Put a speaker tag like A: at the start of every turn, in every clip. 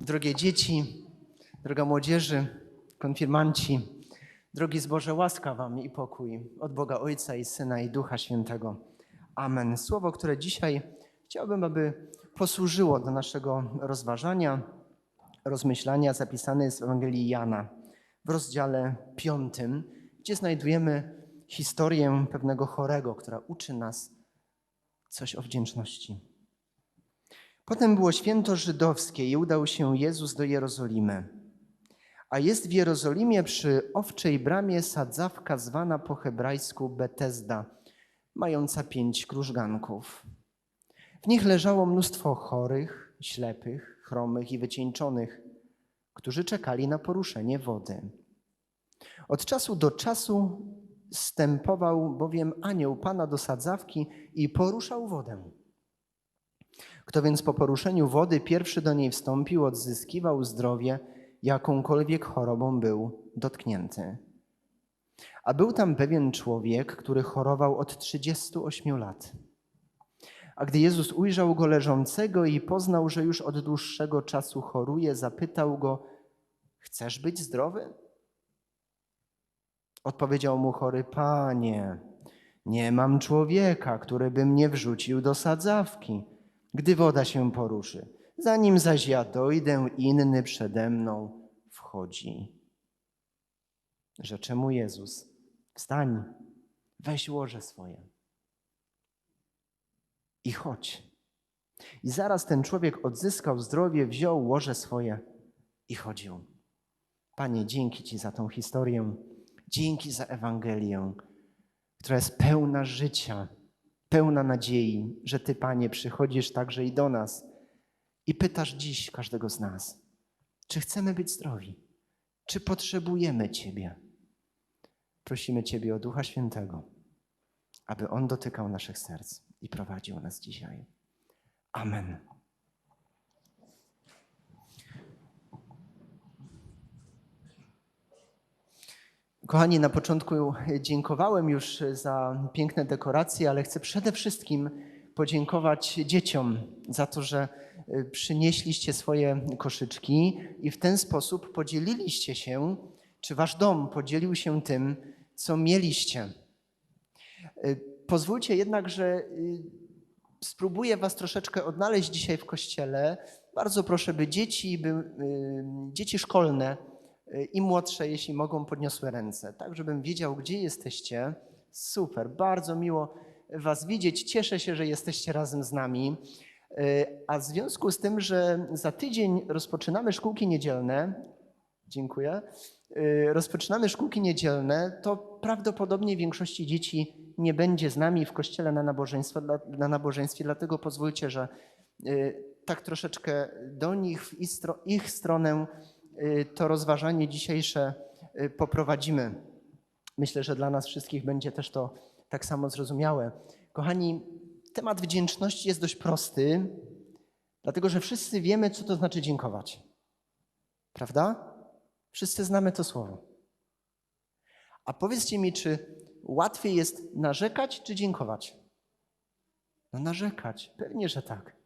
A: Drogie dzieci, droga młodzieży, konfirmanci, drogi zboże, łaska wam i pokój od Boga Ojca i Syna i Ducha Świętego. Amen. Słowo, które dzisiaj chciałbym, aby posłużyło do naszego rozważania, rozmyślania, zapisane jest w Ewangelii Jana w rozdziale piątym, gdzie znajdujemy historię pewnego chorego, która uczy nas coś o wdzięczności. Potem było święto żydowskie i udał się Jezus do Jerozolimy. A jest w Jerozolimie przy owczej bramie sadzawka zwana po hebrajsku Betesda, mająca pięć krużganków. W nich leżało mnóstwo chorych, ślepych, chromych i wycieńczonych, którzy czekali na poruszenie wody. Od czasu do czasu stępował bowiem anioł Pana do sadzawki i poruszał wodę. Kto więc po poruszeniu wody pierwszy do niej wstąpił, odzyskiwał zdrowie, jakąkolwiek chorobą był dotknięty. A był tam pewien człowiek, który chorował od 38 lat. A gdy Jezus ujrzał go leżącego i poznał, że już od dłuższego czasu choruje, zapytał go: Chcesz być zdrowy? Odpowiedział mu chory: Panie, nie mam człowieka, który by mnie wrzucił do sadzawki, gdy woda się poruszy. Zanim zaś ja dojdę, inny przede mną wchodzi. Rzecze mu Jezus: Wstań, weź łoże swoje i chodź. I zaraz ten człowiek odzyskał zdrowie, wziął łoże swoje i chodził. Panie, dzięki Ci za tą historię, dzięki za Ewangelię, która jest pełna życia, pełna nadziei, że Ty, Panie, przychodzisz także i do nas i pytasz dziś każdego z nas, czy chcemy być zdrowi, czy potrzebujemy Ciebie. Prosimy Ciebie o Ducha Świętego, aby On dotykał naszych serc i prowadził nas dzisiaj. Amen. Kochani, na początku dziękowałem już za piękne dekoracje, ale chcę przede wszystkim podziękować dzieciom za to, że przynieśliście swoje koszyczki i w ten sposób podzieliliście się, czy wasz dom podzielił się tym, co mieliście. Pozwólcie jednak, że spróbuję was troszeczkę odnaleźć dzisiaj w kościele. Bardzo proszę, by dzieci, by, dzieci szkolne i młodsze, jeśli mogą, podniosły ręce, tak żebym wiedział, gdzie jesteście. Super, bardzo miło Was widzieć. Cieszę się, że jesteście razem z nami. A w związku z tym, że za tydzień rozpoczynamy szkółki niedzielne, dziękuję, rozpoczynamy szkółki niedzielne, to prawdopodobnie większości dzieci nie będzie z nami w kościele na, nabożeństwo, na nabożeństwie, dlatego pozwólcie, że tak troszeczkę do nich, w ich stronę to rozważanie dzisiejsze poprowadzimy. Myślę, że dla nas wszystkich będzie też to tak samo zrozumiałe. Kochani, temat wdzięczności jest dość prosty, dlatego że wszyscy wiemy, co to znaczy dziękować. Prawda? Wszyscy znamy to słowo. A powiedzcie mi, czy łatwiej jest narzekać, czy dziękować? No narzekać, pewnie, że tak.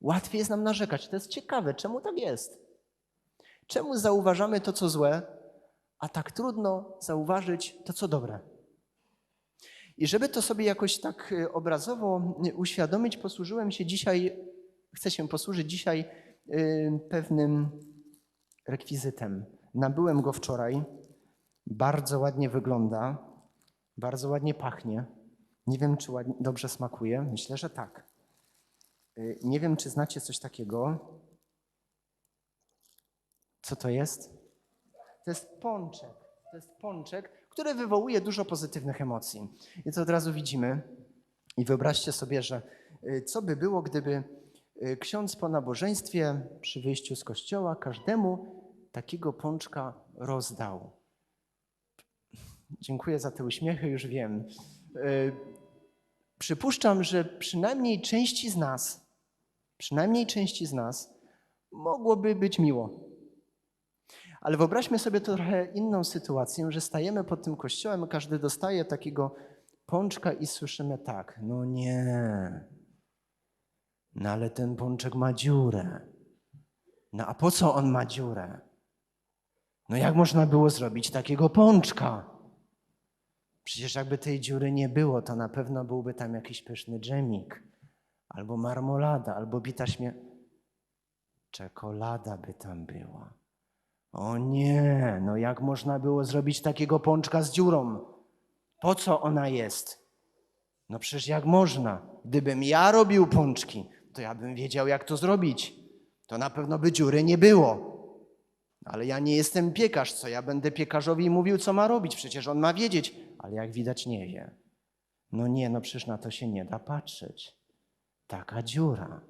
A: Łatwiej jest nam narzekać. To jest ciekawe, czemu tak jest? Czemu zauważamy to, co złe, a tak trudno zauważyć to, co dobre? I żeby to sobie jakoś tak obrazowo uświadomić, posłużyłem się dzisiaj, chcę się posłużyć dzisiaj pewnym rekwizytem. Nabyłem go wczoraj. Bardzo ładnie wygląda, bardzo ładnie pachnie. Nie wiem, czy ładnie, dobrze smakuje. Myślę, że tak. Nie wiem, czy znacie coś takiego. Co to jest? To jest pączek. To jest pączek, który wywołuje dużo pozytywnych emocji. I to od razu widzimy. I wyobraźcie sobie, że co by było, gdyby ksiądz po nabożeństwie przy wyjściu z kościoła każdemu takiego pączka rozdał. Dziękuję za te uśmiechy, już wiem. Przypuszczam, że przynajmniej części z nas, przynajmniej części z nas mogłoby być miło. Ale wyobraźmy sobie trochę inną sytuację, że stajemy pod tym kościołem, każdy dostaje takiego pączka i słyszymy tak, no nie, no ale ten pączek ma dziurę. No a po co on ma dziurę? No jak można było zrobić takiego pączka? Przecież jakby tej dziury nie było, to na pewno byłby tam jakiś pyszny dżemik, albo marmolada, albo bita śmie... Czekolada by tam była. O nie, no jak można było zrobić takiego pączka z dziurą? Po co ona jest? No przecież jak można? Gdybym ja robił pączki, to ja bym wiedział, jak to zrobić. To na pewno by dziury nie było. Ale ja nie jestem piekarz, co ja będę piekarzowi mówił, co ma robić? Przecież on ma wiedzieć, ale jak widać nie wie. No nie, no przecież na to się nie da patrzeć. Taka dziura.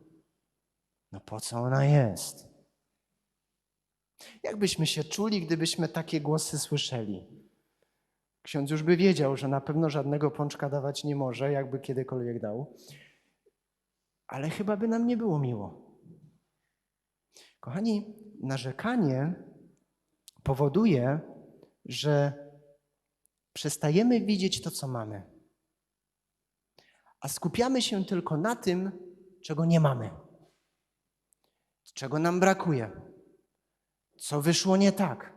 A: No po co ona jest? Jakbyśmy się czuli, gdybyśmy takie głosy słyszeli? Ksiądz już by wiedział, że na pewno żadnego pączka dawać nie może, jakby kiedykolwiek dał, ale chyba by nam nie było miło. Kochani, narzekanie powoduje, że przestajemy widzieć to, co mamy, a skupiamy się tylko na tym, czego nie mamy, czego nam brakuje, co wyszło nie tak,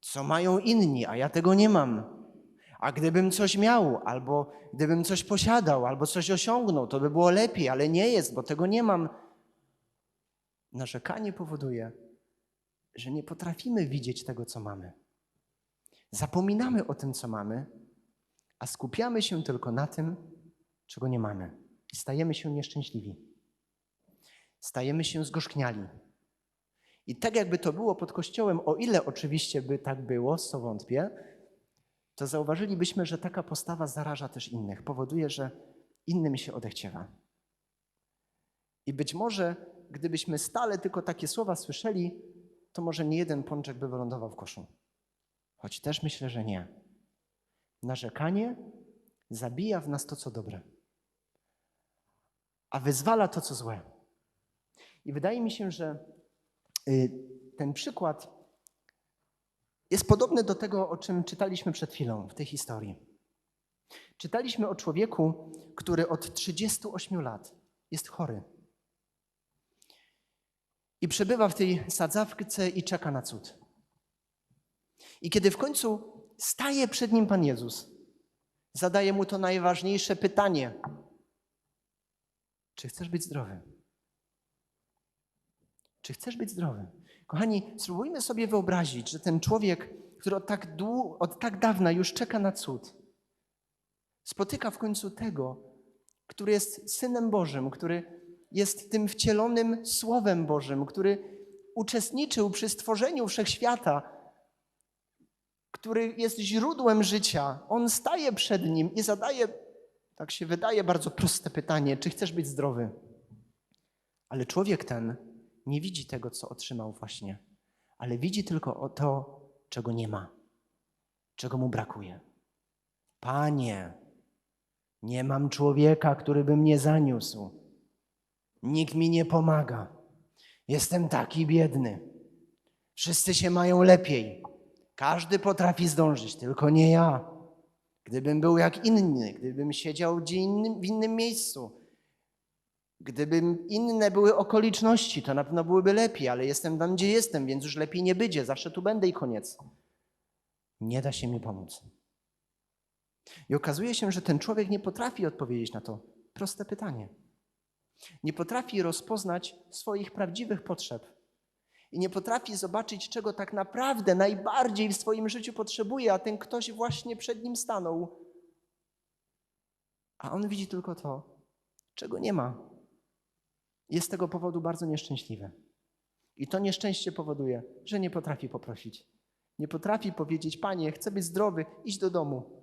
A: co mają inni, a ja tego nie mam. A gdybym coś miał, albo gdybym coś posiadał, albo coś osiągnął, to by było lepiej, ale nie jest, bo tego nie mam. Narzekanie powoduje, że nie potrafimy widzieć tego, co mamy. Zapominamy o tym, co mamy, a skupiamy się tylko na tym, czego nie mamy. Stajemy się nieszczęśliwi. Stajemy się zgorzkniali. I tak jakby to było pod kościołem, o ile oczywiście by tak było, co wątpię, to zauważylibyśmy, że taka postawa zaraża też innych, powoduje, że innym się odechciewa. I być może, gdybyśmy stale tylko takie słowa słyszeli, to może nie jeden pączek by wylądował w koszu. Choć też myślę, że nie. Narzekanie zabija w nas to, co dobre, a wyzwala to, co złe. I wydaje mi się, że ten przykład jest podobny do tego, o czym czytaliśmy przed chwilą w tej historii. Czytaliśmy o człowieku, który od 38 lat jest chory. I przebywa w tej sadzawce i czeka na cud. I kiedy w końcu staje przed nim Pan Jezus, zadaje mu to najważniejsze pytanie: Czy chcesz być zdrowy? Czy chcesz być zdrowy? Kochani, spróbujmy sobie wyobrazić, że ten człowiek, który od tak, dłu- od tak dawna już czeka na cud, spotyka w końcu tego, który jest Synem Bożym, który jest tym wcielonym Słowem Bożym, który uczestniczył przy stworzeniu wszechświata, który jest źródłem życia. On staje przed nim i zadaje, tak się wydaje, bardzo proste pytanie: czy chcesz być zdrowy? Ale człowiek ten nie widzi tego, co otrzymał właśnie, ale widzi tylko to, czego nie ma, czego mu brakuje. Panie, nie mam człowieka, który by mnie zaniósł. Nikt mi nie pomaga. Jestem taki biedny. Wszyscy się mają lepiej. Każdy potrafi zdążyć, tylko nie ja. Gdybym był jak inny, gdybym siedział gdzie w innym miejscu, Gdyby inne były okoliczności, to na pewno byłyby lepiej, ale jestem tam, gdzie jestem, więc już lepiej nie będzie. Zawsze tu będę i koniec. Nie da się mi pomóc. I okazuje się, że ten człowiek nie potrafi odpowiedzieć na to proste pytanie. Nie potrafi rozpoznać swoich prawdziwych potrzeb. I nie potrafi zobaczyć, czego tak naprawdę najbardziej w swoim życiu potrzebuje, a ten ktoś właśnie przed nim stanął. A on widzi tylko to, czego nie ma. Jest z tego powodu bardzo nieszczęśliwy. I to nieszczęście powoduje, że nie potrafi poprosić. Nie potrafi powiedzieć: Panie, chcę być zdrowy, idź do domu.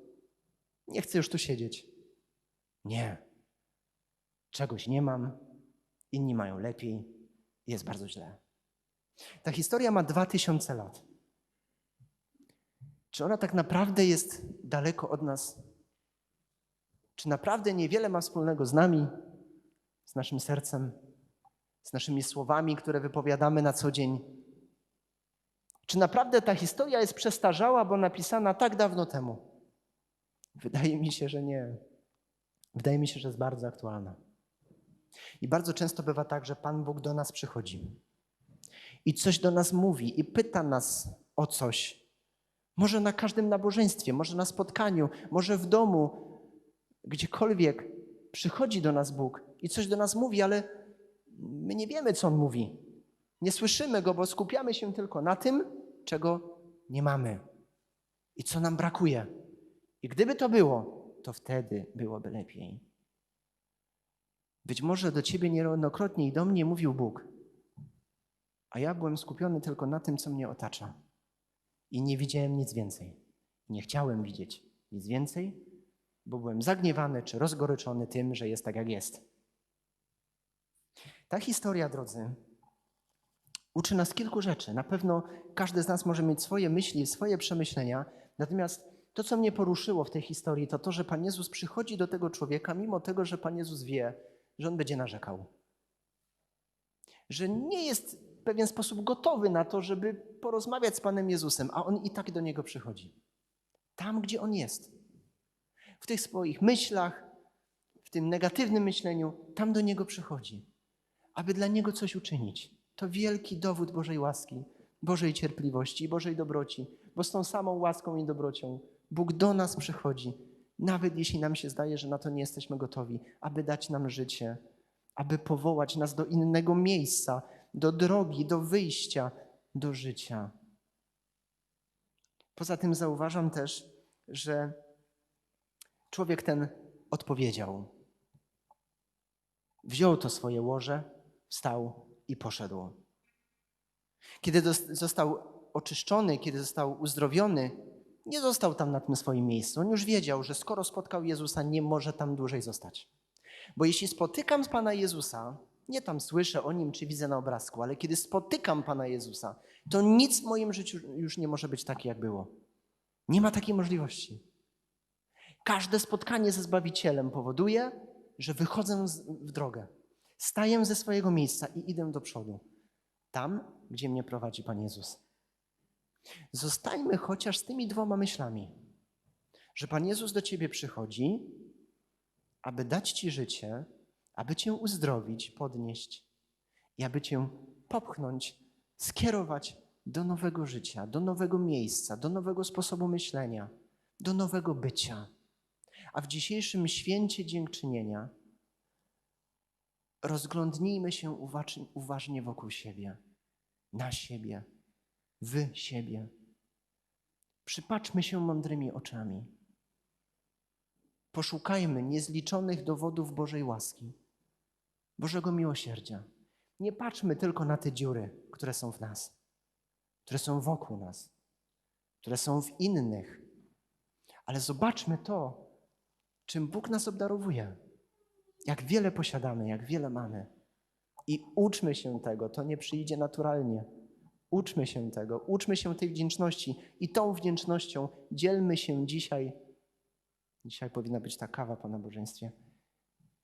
A: Nie chcę już tu siedzieć. Nie. Czegoś nie mam, inni mają lepiej, jest bardzo źle. Ta historia ma dwa tysiące lat. Czy ona tak naprawdę jest daleko od nas? Czy naprawdę niewiele ma wspólnego z nami, z naszym sercem, z naszymi słowami, które wypowiadamy na co dzień? Czy naprawdę ta historia jest przestarzała, bo napisana tak dawno temu? Wydaje mi się, że nie. Wydaje mi się, że jest bardzo aktualna. I bardzo często bywa tak, że Pan Bóg do nas przychodzi. i coś do nas mówi i pyta nas o coś. Może na każdym nabożeństwie, może na spotkaniu, może w domu, gdziekolwiek przychodzi do nas Bóg i coś do nas mówi, ale my nie wiemy, co On mówi. Nie słyszymy Go, bo skupiamy się tylko na tym, czego nie mamy i co nam brakuje. I gdyby to było, to wtedy byłoby lepiej. Być może do ciebie niejednokrotnie i do mnie mówił Bóg, a ja byłem skupiony tylko na tym, co mnie otacza. I nie widziałem nic więcej. Nie chciałem widzieć nic więcej, bo byłem zagniewany czy rozgoryczony tym, że jest tak, jak jest. Ta historia, drodzy, uczy nas kilku rzeczy. Na pewno każdy z nas może mieć swoje myśli, swoje przemyślenia. Natomiast to, co mnie poruszyło w tej historii, to to, że Pan Jezus przychodzi do tego człowieka, mimo tego, że Pan Jezus wie, że on będzie narzekał. Że nie jest w pewien sposób gotowy na to, żeby porozmawiać z Panem Jezusem, a on i tak do niego przychodzi. Tam, gdzie on jest. W tych swoich myślach, w tym negatywnym myśleniu, tam do niego przychodzi, aby dla niego coś uczynić. To wielki dowód Bożej łaski, Bożej cierpliwości i Bożej dobroci, bo z tą samą łaską i dobrocią Bóg do nas przychodzi, nawet jeśli nam się zdaje, że na to nie jesteśmy gotowi, aby dać nam życie, aby powołać nas do innego miejsca, do drogi, do wyjścia, do życia. Poza tym zauważam też, że człowiek ten odpowiedział. Wziął to swoje łoże, wstał i poszedł. Kiedy został oczyszczony, kiedy został uzdrowiony, nie został tam na tym swoim miejscu. On już wiedział, że skoro spotkał Jezusa, nie może tam dłużej zostać. Bo jeśli spotykam Pana Jezusa, nie tam słyszę o Nim czy widzę na obrazku, ale kiedy spotykam Pana Jezusa, to nic w moim życiu już nie może być takie, jak było. Nie ma takiej możliwości. Każde spotkanie ze Zbawicielem powoduje, że wychodzę w drogę. Staję ze swojego miejsca i idę do przodu. Tam, gdzie mnie prowadzi Pan Jezus. Zostańmy chociaż z tymi dwoma myślami, że Pan Jezus do ciebie przychodzi, aby dać ci życie, aby cię uzdrowić, podnieść i aby cię popchnąć, skierować do nowego życia, do nowego miejsca, do nowego sposobu myślenia, do nowego bycia. A w dzisiejszym święcie dziękczynienia rozglądnijmy się uważ- uważnie wokół siebie, na siebie, w siebie. Przypatrzmy się mądrymi oczami. Poszukajmy niezliczonych dowodów Bożej łaski, Bożego miłosierdzia. Nie patrzmy tylko na te dziury, które są w nas, które są wokół nas, które są w innych, ale zobaczmy to, czym Bóg nas obdarowuje. Jak wiele posiadamy, jak wiele mamy. I uczmy się tego, to nie przyjdzie naturalnie. Uczmy się tego, uczmy się tej wdzięczności i tą wdzięcznością dzielmy się dzisiaj. Dzisiaj powinna być ta kawa po nabożeństwie.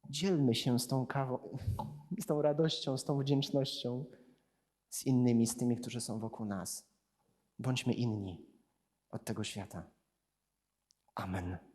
A: Dzielmy się z tą kawą, z tą radością, z tą wdzięcznością z innymi, z tymi, którzy są wokół nas. Bądźmy inni od tego świata. Amen.